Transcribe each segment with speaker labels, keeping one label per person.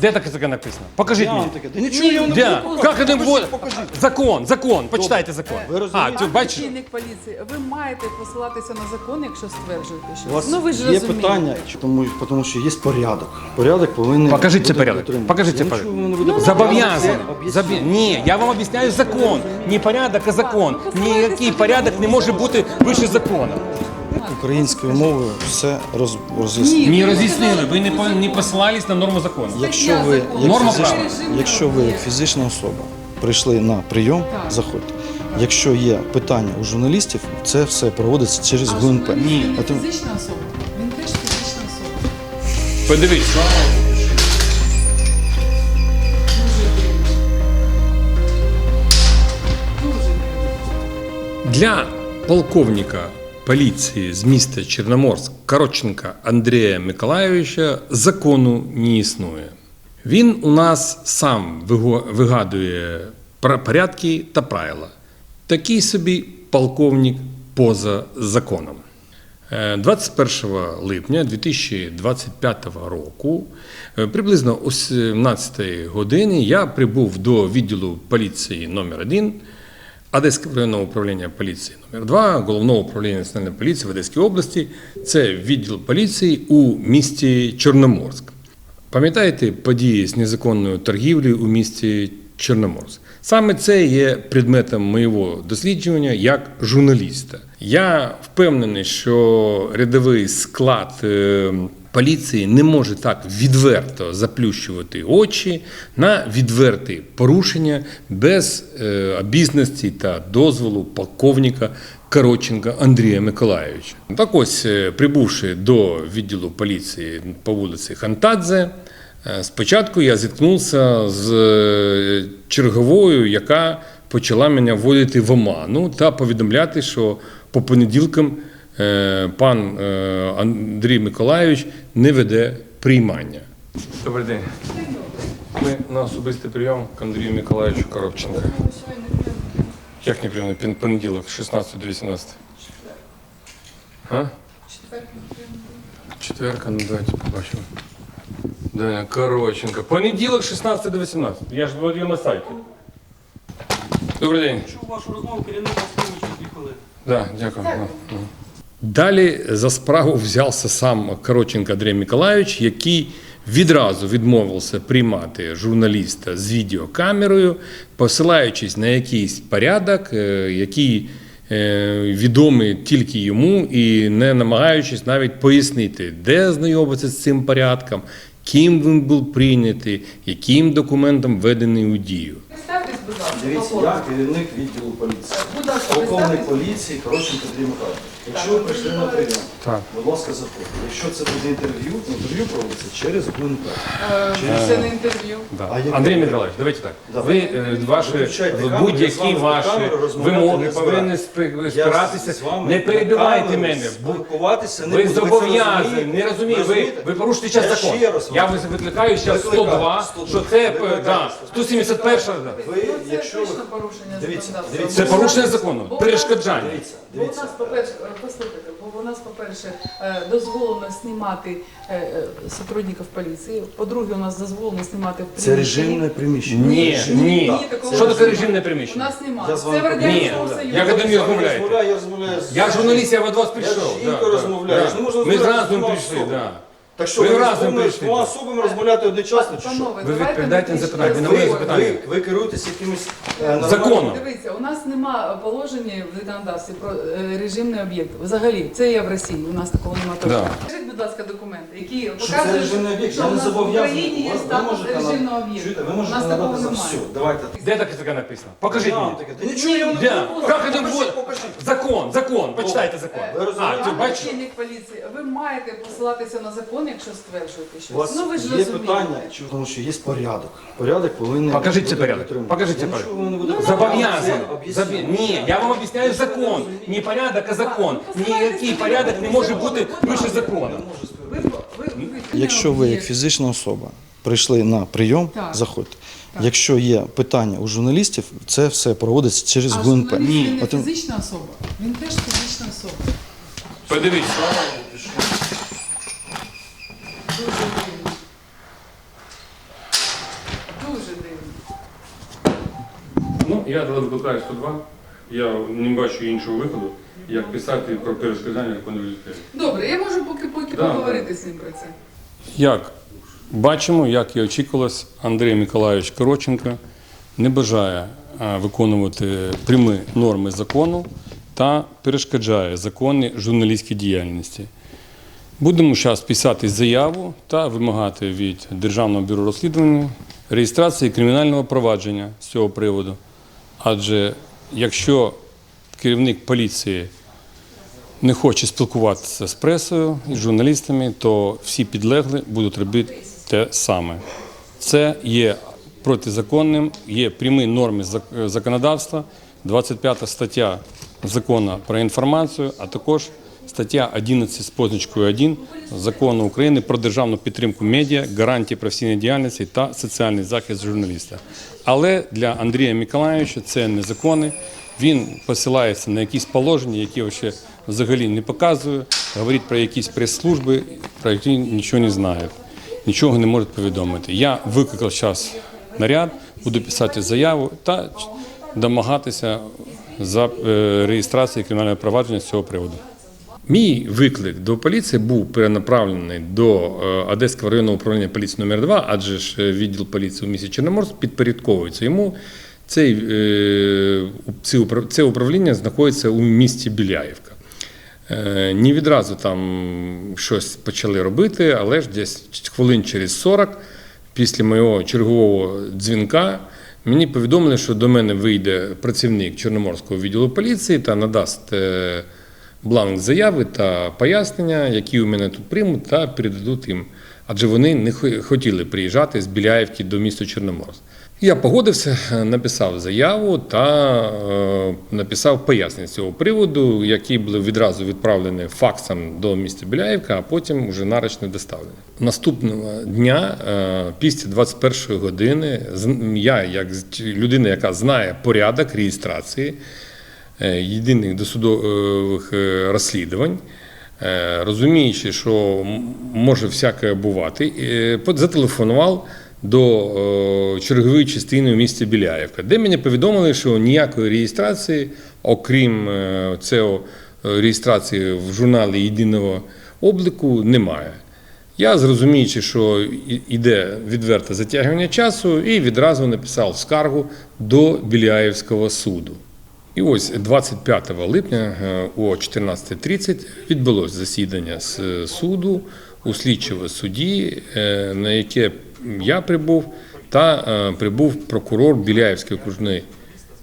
Speaker 1: Де таке таке написано? Покажіть
Speaker 2: Я
Speaker 1: мені.
Speaker 2: вам таке. Да нічого я вам не
Speaker 1: Де?
Speaker 2: буду.
Speaker 1: Як це буде?
Speaker 2: покажіть.
Speaker 1: Закон, закон. Почитайте закон.
Speaker 2: Ви
Speaker 1: А,
Speaker 2: розумієте?
Speaker 1: ти бачиш?
Speaker 3: Начальник поліції, ви маєте посилатися на закон, якщо стверджуєте
Speaker 2: У вас
Speaker 3: Ну ви ж
Speaker 2: є
Speaker 3: розумієте.
Speaker 2: питання, тому, тому що є порядок. Порядок повинен
Speaker 1: Покажіть це
Speaker 2: бути
Speaker 1: порядок.
Speaker 2: дотриманий.
Speaker 1: Покажіть це
Speaker 2: Я
Speaker 1: порядок.
Speaker 2: нічого не буду.
Speaker 1: Зобов'язаний.
Speaker 2: Я вам це
Speaker 1: Забі... Ні, я вам об'ясняю закон. Не порядок, а закон. Ніякий порядок не може бути вище закону.
Speaker 2: Українською мовою все роз, роз'яснено.
Speaker 1: Не роз'яснили, ви не, по- не посилались на норму закону.
Speaker 2: Якщо ви, як
Speaker 1: Норма
Speaker 2: фізична,
Speaker 1: права.
Speaker 2: якщо ви як фізична особа прийшли на прийом, заходьте. Якщо є питання у журналістів, це все проводиться через
Speaker 3: А
Speaker 2: ГУНП.
Speaker 1: Ні.
Speaker 2: А
Speaker 3: фізична особа. Він теж фізична особа.
Speaker 1: Подивіться. Для полковника поліції з міста Чорноморськ Коротченка Андрія Миколайовича закону не існує. Він у нас сам вигадує порядки та правила. Такий собі полковник поза законом. Е, 21 липня 2025 року, е, приблизно о 17 годині, я прибув до відділу поліції номер 1 Одеського районного управління поліції номер 2 Головного управління національної поліції в Одеській області. Це відділ поліції у місті Чорноморськ. Пам'ятаєте події з незаконною торгівлею у місті Чорноморськ? Саме це є предметом моєго дослідження як журналіста. Я впевнений, що рядовий склад е, поліції не може так відверто заплющувати очі на відверті порушення без е, обізності та дозволу полковника Коротченка Андрія Миколайовича. Так ось, е, прибувши до відділу поліції по вулиці Хантадзе, Е, Спочатку я зіткнувся з черговою, яка почала мене вводити в оману та повідомляти, що по понеділкам пан е, Андрій Миколайович не веде приймання. Добрий день. Ми на особистий прийом к Андрію Миколаївичу Коробченка. Як не прийом? Понеділок, 16 до 18. А? Четверка, ну давайте побачимо. Да, Короченко. Понеділок 16 до 18. Я ж вводив на сайті. Добрий день.
Speaker 4: Чув вашу розмову, керівник дві хвилини.
Speaker 1: Да, дякую. Мгм. Далі за справу взявся сам Короченко Андрій Миколайович, який відразу відмовився приймати журналіста з відеокамерою, посилаючись на якийсь порядок, е, який е, відомий тільки йому, і не намагаючись навіть пояснити, де знайомитися з цим порядком, ким він був прийнятий, яким документом введений у дію.
Speaker 3: Представтесь, будь ласка,
Speaker 2: Дивіться, я керівник відділу поліції. Полковник поліції Коротченко Андрій Михайлович. Якщо ви прийшли на прийом,
Speaker 1: Так.
Speaker 2: будь ласка, заходьте. Якщо це буде інтерв'ю, інтерв'ю проводиться через ГУНП.
Speaker 3: Е, Це не інтерв'ю.
Speaker 1: Да.
Speaker 2: А яке?
Speaker 1: Андрій Миколаївич, давайте так. Ви е, ваші
Speaker 2: Виключайте камеру, я з
Speaker 1: будь-які
Speaker 2: вами
Speaker 1: ваші
Speaker 2: камеру розмовляти
Speaker 1: вимоги
Speaker 2: не
Speaker 1: повинні спи-
Speaker 2: Я
Speaker 1: спиратися.
Speaker 2: з вами
Speaker 1: Не перебивайте
Speaker 2: камеру
Speaker 1: мене. Бу-
Speaker 2: Спілкуватися не
Speaker 1: Ви
Speaker 2: буду. це
Speaker 1: зобов'язані,
Speaker 2: розумієте?
Speaker 1: не розумію. Ви,
Speaker 2: розумієте?
Speaker 1: ви порушите час закон.
Speaker 2: ще раз
Speaker 1: Я вас викликаю зараз
Speaker 2: Викликаю.
Speaker 1: 102,
Speaker 2: 102.
Speaker 1: що це
Speaker 2: Викликаю.
Speaker 1: да, 171. да.
Speaker 2: Ви,
Speaker 3: Ну,
Speaker 2: якщо ви...
Speaker 3: порушення
Speaker 2: Дивіться,
Speaker 3: законодавства.
Speaker 2: дивіться.
Speaker 1: Це порушення закону, перешкоджання.
Speaker 2: Дивіться,
Speaker 3: Бо у
Speaker 2: дивіться.
Speaker 3: нас, по-перше, е, послухайте, бо у нас, по-перше, е, дозволено знімати е, е, сотрудників поліції. По-друге, у нас дозволено знімати в
Speaker 2: Це режимне приміщення.
Speaker 1: Ні, ні. Що таке режимне приміщення?
Speaker 3: У нас
Speaker 2: Я
Speaker 3: немає. Це в Радянському Союзі.
Speaker 1: Я коли не розмовляєте.
Speaker 2: розмовляю, я розмовляю.
Speaker 1: Я журналіст, я від вас прийшов.
Speaker 2: Я розмовляю,
Speaker 1: Ми
Speaker 2: зразу з
Speaker 1: разом
Speaker 2: двома
Speaker 1: прийшли,
Speaker 2: особами. Так що
Speaker 1: Ви
Speaker 2: ви,
Speaker 1: разом
Speaker 2: з двома-
Speaker 1: прийшли,
Speaker 2: двома особами розмовляти одночасно чи що?
Speaker 3: Панове,
Speaker 1: Ви
Speaker 3: давайте
Speaker 1: відповідаєте на
Speaker 3: не
Speaker 1: запитання, ви на моє
Speaker 2: Ви,
Speaker 1: запитання.
Speaker 2: ви, ви керуєтесь якимось е,
Speaker 1: Законом.
Speaker 3: Дивіться, у нас нема положення в законодавстві про е, режимний об'єкт. Взагалі, це є в Росії. У нас такого немає.
Speaker 1: Да.
Speaker 3: Скажіть, будь ласка, документи, які
Speaker 2: Що це
Speaker 3: показують,
Speaker 2: режимний об'єкт?
Speaker 3: що
Speaker 2: Я
Speaker 3: у
Speaker 2: не
Speaker 3: нас в
Speaker 2: зобов'язаний.
Speaker 3: Україні є
Speaker 2: Ви- ви
Speaker 3: статус
Speaker 2: можете на-
Speaker 3: режимного об'єкту.
Speaker 2: Чуєте, ви
Speaker 3: У
Speaker 2: можете
Speaker 3: нас такого
Speaker 2: надати за
Speaker 3: немає.
Speaker 2: все. Давайте.
Speaker 1: Де таке таке написано? Покажіть мені.
Speaker 2: я не
Speaker 1: Де?
Speaker 2: буду.
Speaker 1: Як це буде?
Speaker 2: покажіть.
Speaker 1: Закон, закон, почитайте закон.
Speaker 2: Ви
Speaker 1: А,
Speaker 2: розумієте?
Speaker 1: ти
Speaker 3: Пане
Speaker 1: бачиш?
Speaker 3: начальник поліції, ви маєте посилатися на закон, якщо стверджуєте
Speaker 2: У
Speaker 3: щось.
Speaker 2: вас
Speaker 3: Ну ви ж
Speaker 2: є
Speaker 3: розумієте.
Speaker 2: питання, чи- тому що є порядок. Порядок повинен
Speaker 1: Покажіть це
Speaker 2: бути
Speaker 1: порядок.
Speaker 2: дотриманий.
Speaker 1: Покажіть це
Speaker 2: Я
Speaker 1: порядок.
Speaker 2: нічого не буду
Speaker 1: Зобов'язаний.
Speaker 2: Об'ясню.
Speaker 1: Забі- Ні, я вам об'ясняю закон. Не порядок, а закон. Ніякий порядок не може бути вище закону.
Speaker 3: Ви, ви, ви, ви
Speaker 2: Якщо ви як фізична особа прийшли на прийом,
Speaker 3: Так.
Speaker 2: заходьте. Якщо є питання у журналістів, це все проводиться через
Speaker 3: А
Speaker 2: ГУНП.
Speaker 3: журналіст він не фізична особа. Він теж фізична особа.
Speaker 1: Подивіться.
Speaker 3: Дуже дивно. Дуже дивно.
Speaker 1: Ну, я викликаю 102, я не бачу іншого виходу, як писати про перешкоджання закону людей.
Speaker 3: Добре, я можу поки поки поговорити з ним про це.
Speaker 1: Як бачимо, як і очікувалось, Андрій Миколайович Короченко не бажає виконувати прямі норми закону та перешкоджає законні журналістській діяльності. Будемо зараз писати заяву та вимагати від Державного бюро розслідування реєстрації кримінального провадження з цього приводу. Адже якщо керівник поліції не хоче спілкуватися з пресою і журналістами, то всі підлеглі будуть робити те саме. Це є протизаконним, є прямі норми законодавства, 25 стаття закону про інформацію, а також стаття 11 з позначкою 1 закону України про державну підтримку медіа, гарантії професійної діяльності та соціальний захист журналіста. Але для Андрія Миколаївича це не закони. Він посилається на якісь положення, які ще взагалі не показує, говорить про якісь прес-служби, про які нічого не знає, нічого не може повідомити. Я викликав зараз наряд, буду писати заяву та домагатися за е, реєстрацію кримінального провадження з цього приводу. Мій виклик до поліції був перенаправлений до е, Одеського районного управління поліції номер 2 адже ж е, відділ поліції у місті Чорноморськ підпорядковується йому. Цей, це управління знаходиться у місті Біляївка. Е, Не відразу там щось почали робити, але ж десь хвилин через 40 після моєго чергового дзвінка мені повідомили, що до мене вийде працівник Чорноморського відділу поліції та надасть е, бланк заяви та пояснення, які у мене тут приймуть та передадуть їм. Адже вони не хо- хотіли приїжджати з Біляївки до міста Чорноморськ. Я погодився, е, написав заяву та е, написав пояснення з цього приводу, які були відразу відправлені факсом до міста Біляївка, а потім вже нарочно доставлені. Наступного дня, е, після 21 години, я, як людина, яка знає порядок реєстрації е, єдиних досудових е, розслідувань, е, розуміючи, що може всяке бувати, зателефонував до е, чергової частини в місті Біляєвка, де мені повідомили, що ніякої реєстрації, окрім е, цього е, реєстрації в журналі єдиного обліку, немає. Я зрозуміючи, що іде відверте затягування часу, і відразу написав скаргу до Біляєвського суду. І ось 25 липня о 14.30 відбулось засідання з суду у слідчого судді, е, на яке я прибув, та е, прибув прокурор Біляєвської окружної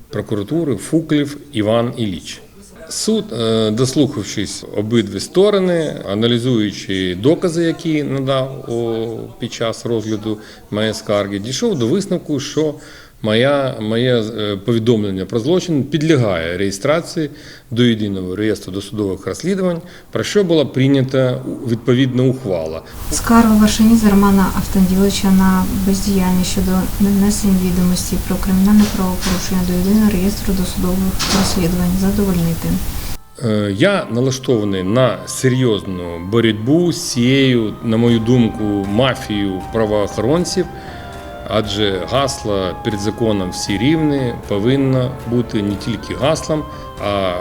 Speaker 1: прокуратури Фуклів Іван Іліч. Суд, е, дослухавшись обидві сторони, аналізуючи докази, які надав під час розгляду моєї скарги, дійшов до висновку, що моя, моє е, повідомлення про злочин підлягає реєстрації до єдиного реєстру досудових розслідувань, про що була прийнята відповідна ухвала.
Speaker 5: Скарга Вашиніс Романа Автанділовича на бездіяльність щодо нанесення відомості про кримінальне правопорушення до єдиного реєстру досудових розслідувань задовольнити.
Speaker 1: Е, Я налаштований на серйозну боротьбу з цією, на мою думку, мафією правоохоронців, адже гасло перед законом всі рівні повинно бути не тільки гаслом, а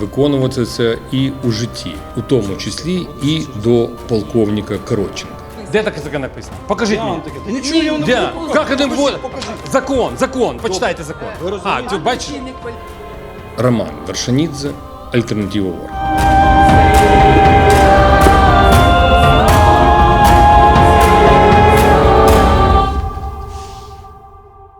Speaker 1: виконуватися і у житті, у тому числі і до полковника Коротченка. Де таке таке написано? Покажіть мені.
Speaker 2: Та нічого я не
Speaker 1: Де? Як це
Speaker 2: Покажіть,
Speaker 1: буде?
Speaker 2: покажіть.
Speaker 1: Закон, закон, почитайте закон.
Speaker 2: Ви
Speaker 1: А, ти бачиш? Роман Вершанідзе, Альтернатива ВОР.